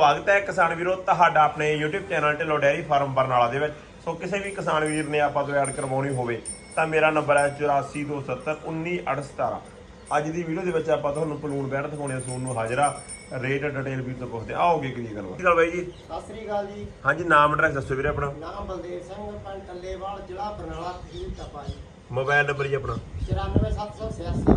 ਸਵਾਗਤ ਹੈ ਕਿਸਾਨ ਵੀਰੋ ਤੁਹਾਡਾ ਆਪਣੇ YouTube channel Dhillon dairy farm Barnala ਦੇ ਵਿੱਚ। ਸੋ ਕਿਸੇ ਵੀ ਕਿਸਾਨ ਵੀਰ ਨੇ ਆਪਾਂ ਤੋਂ ਐਡ ਕਰਵਾਉਣੀ ਹੋਵੇ ਤਾਂ ਮੇਰਾ ਨੰਬਰ ਹੈ 8427191817 ਅੱਜ ਦੀ ਵੀਡੀਓ ਦੇ ਵਿੱਚ ਆਪਾਂ ਤੁਹਾਨੂੰ ਪਲੂਣ ਬੈਠ ਦਿਖਾਉਣੇ ਆ ਸੋਨ ਨੂੰ ਹਾਜ਼ਰਾ ਰੇਟ ਡਿਟੇਲ ਵੀ ਤੋਂ ਪੁੱਛਦੇ ਆਓਗੇ ਕੀ ਗੱਲ ਬਾਈ ਜੀ? ਸਤਿ ਸ੍ਰੀ ਅਕਾਲ ਜੀ। ਹਾਂਜੀ ਨਾਮ ਐਡਰੈਸ ਦੱਸੋ ਵੀਰੇ ਆਪਣਾ। ਨਾਮ ਬਲਦੇਵ ਸਿੰਘ ਪਿੰਡ ਟੱਲੇਵਾਲ ਜ਼ਿਲ੍ਹਾ ਬਰਨਾਲਾ ਤਹਿਸੀਲ ਟੱਪਾ ਜੀ। ਮੋਬਾਈਲ ਨੰਬਰ ਜੀ ਆਪਣਾ। 94786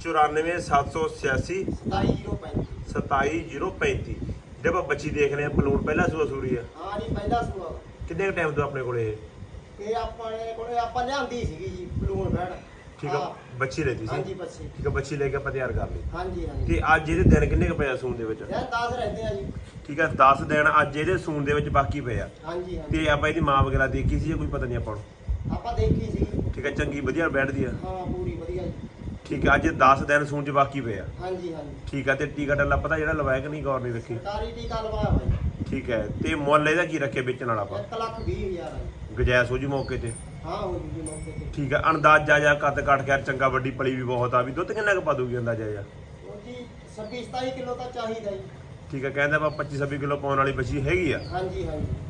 94786 27035 27035 ਜੇ ਆਪਾਂ ਬੱਚੀ ਦੇਖ ਰਹੇ ਆ ਪਲੂਣ ਪਹਿਲਾ ਸੂਆ ਸੂਰੀ ਆ। ਹਾਂ ਜੀ ਪਹਿਲਾ ਸੂਆ। ਕਿੰਨੇ ਟਾਈਮ ਤੋਂ ਆਪਣੇ ਕੋਲੇ ਇਹ? ਕੋਲੇ ਆਪਾਂ ਲਿਆਂਦੀ ਸੀਗੀ ਜੀ ਬਲੂਨ ਬੈਡ। ਠੀਕ ਆ ਬੱਚੀ ਰਹਿੰਦੀ ਹਾਂਜੀ ਸੀ। ਬੱਚੇ। ਠੀਕ ਆ ਬੱਚੀ ਲੈ ਕੇ ਆਪਾਂ ਤਿਆਰ ਕਰ ਲਈ। ਹਾਂਜੀ ਹਾਂਜੀ। ਤੇ ਅੱਜ ਇਹਦੇ ਦਿਨ ਕਿੰਨੇ ਕ ਪਏ ਆ ਸੂਣ ਦੇ ਵਿੱਚ? ਇਹ 10 ਰਹਿੰਦੇ ਆ ਜੀ। ਠੀਕ ਆ 10 ਦਿਨ ਅੱਜ ਇਹਦੇ ਸੂਣ ਦੇ ਵਿੱਚ ਬਾਕੀ ਪਏ ਆ। ਹਾਂਜੀ ਹਾਂਜੀ। ਤੇ ਆਪਾਂ ਇਹਦੀ ਮਾਂ ਵਗੈਰਾ ਦੇਖੀ ਸੀ ਜਾਂ ਕੋਈ ਪਤਾ ਨਹੀਂ ਆਪਾਂ ਨੂੰ? ਆਪਾਂ ਦੇਖੀ ਸੀਗੀ। ਠੀਕ ਆ ਚੰਗੀ ਵਧੀਆ ਬੈਠਦੀ ਆ। ਹਾਂ ਪੂਰੀ ਵਧੀਆ ਜੀ। ਠੀਕ ਆ ਅੱਜ 10 ਦਿਨ ਸੂਣ ਚ ਬਾਕੀ ਪਏ ਆ। ਹਾਂਜੀ ਹਾਂਜੀ। ਠੀਕ ਆ ਤੇ ਟੀਕਾ ਟੱਲਾ ਪਤਾ ਜਿਹੜਾ ਲਵਾਇਆ ਕਿ ਨਹੀਂ ਗੌਰ ਨਹੀਂ ਰੱਖੀ? ਸਰਕਾਰੀ ਟੀਕਾ ਲਵਾਇਆ ਬਾਈ ਠੀਕ ਹੈ ਤੇ ਮੁੱਲ ਇਹਦਾ ਕੀ ਰੱਖੇ ਵੇਚਣ ਵਾਲਾ ਆਪਾਂ? 1 ਲੱਖ 20 ਹਜ਼ਾਰ ਆ ਜੀ। ਗਜੈਸ ਹੋ ਜੀ ਮੌਕੇ ਤੇ? ਹਾਂ ਹੋ ਜੀ ਮੌਕੇ ਤੇ। ਠੀਕ ਆ ਅੰਦਾਜ਼ਾ ਜਾਂ ਕੱਦ ਕੱਟ ਖੈਰ ਚੰਗਾ ਵੱਡੀ ਪਲੀ ਵੀ ਬਹੁਤ ਆ ਵੀ ਦੁੱਧ ਕਿੰਨਾ ਕੁ ਪਾ ਦੂਗੀ ਅੰਦਾਜ਼ਾ ਜਾਂ? ਉਹ ਜੀ 26 27 ਕਿਲੋ ਤਾਂ ਚਾਹੀਦਾ ਜੀ। ਠੀਕ ਆ ਕਹਿੰਦਾ ਆਪਾਂ 25 26 ਕਿਲੋ ਪਾਉਣ ਵਾਲੀ ਬੱਚੀ ਹੈਗੀ ਆ। ਹਾਂਜੀ ਹਾਂਜੀ।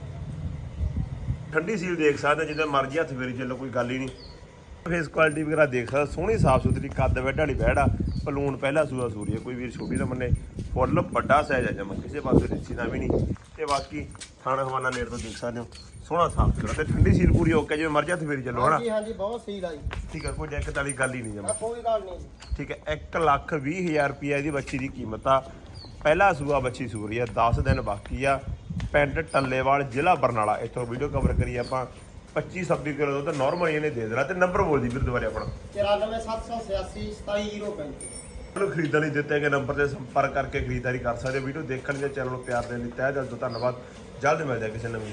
ਠੰਡੀ ਸੀਲ ਦੇਖ ਸਕਦੇ ਜਿੱਦਾਂ ਮਰਜ਼ੀ ਹੱਥ ਫੇਰੀ ਚੱਲੋ ਕੋਈ ਗੱਲ ਹੀ ਨਹੀਂ। ਫੇਸ ਕੁਆਲਿਟੀ ਵਗੈਰਾ ਦੇਖ ਸਕਦਾ ਸੋਹਣੀ ਸਾਫ਼ ਸੁਥਰੀ ਕੱਦ ਬੈਠਾ ਵਾਲੀ ਬੈੜਾ ਪਲੂਣ ਪਹਿਲਾ ਸੂਆ ਸੂਰੀ ਹੈ ਕੋਈ ਵੀਰ ਛੋਟੀ ਨਾ ਮੰਨੇ ਫੁੱਲ ਵੱਡਾ ਸਾਈਜ਼ ਆ ਜਮਾ ਕਿਸੇ ਪਾਸੇ ਰਿੱਸੀ ਦਾ ਵੀ ਨਹੀਂ ਤੇ ਬਾਕੀ ਥਾਣਾ ਹਵਾਨਾ ਨੇੜ ਤੋਂ ਦੇਖ ਸਕਦੇ ਹੋ ਸੋਹਣਾ ਸਾਫ਼ ਸੁਥਰਾ ਤੇ ਠੰਡੀ ਸੀਲ ਪੂਰੀ ਓਕੇ ਜਿਵੇਂ ਮਰਜ਼ੀ ਹੱਥ ਫੇਰੀ ਚੱਲੋ ਹਨਾ? ਹਾਂਜੀ ਹਾਂਜੀ ਬਹੁਤ ਸਹੀ ਲਾਈ ਠੀਕ ਹੈ ਕੋਈ ਦਿੱਕਤ ਵਾਲੀ ਗੱਲ ਹੀ ਨਹੀਂ ਜਮਾ। ਕੋਈ ਗੱਲ ਨਹੀਂ ਠੀਕ ਹੈ 1 ਲੱਖ 20 ਹਜ਼ਾਰ ਰੁਪਈਆ ਇਹਦੀ ਬੱਚੀ ਦੀ ਕੀਮਤ ਆ। ਪਹਿਲਾ ਸੂਆ ਬੱਚੀ ਸੂਰੀ ਆ 10 ਦਿਨ ਬਾਕੀ ਆ। ਪਿੰਡ ਟੱਲੇਵਾਲ ਜ਼ਿਲ੍ਹਾ ਬਰਨਾਲਾ ਇੱਥੋਂ ਵੀਡੀਓ ਕਵਰ ਕਰੀ ਆਪਾਂ। 25 26 ਕਿਲੋ ਦੁੱਧ ਨਾਰਮਲ ਇਹਨੇ ਦੇ ਦੇਣਾ ਤੇ ਨੰਬਰ ਬੋਲ ਦੀ ਵੀਰ ਦੁਬਾਰੇ ਆਪਣਾ। 94786 27035 ਨੂੰ ਖਰੀਦਣ ਲਈ ਦਿੱਤੇ ਗਏ ਨੰਬਰ ਤੇ ਸੰਪਰਕ ਕਰਕੇ ਖਰੀਦਦਾਰੀ ਕਰ ਸਕਦੇ ਹੋ। ਵੀਡੀਓ ਦੇਖਣ ਲਈ ਚੈਨਲ ਨੂੰ ਪਿਆਰ ਦੇਣ ਲਈ ਤਹਿ ਦਿਲ ਤੋਂ ਧੰਨਵਾਦ। ਜਲਦ ਮਿਲਦੇ ਹਾਂ ਕਿਸੇ ਨਵੀਂ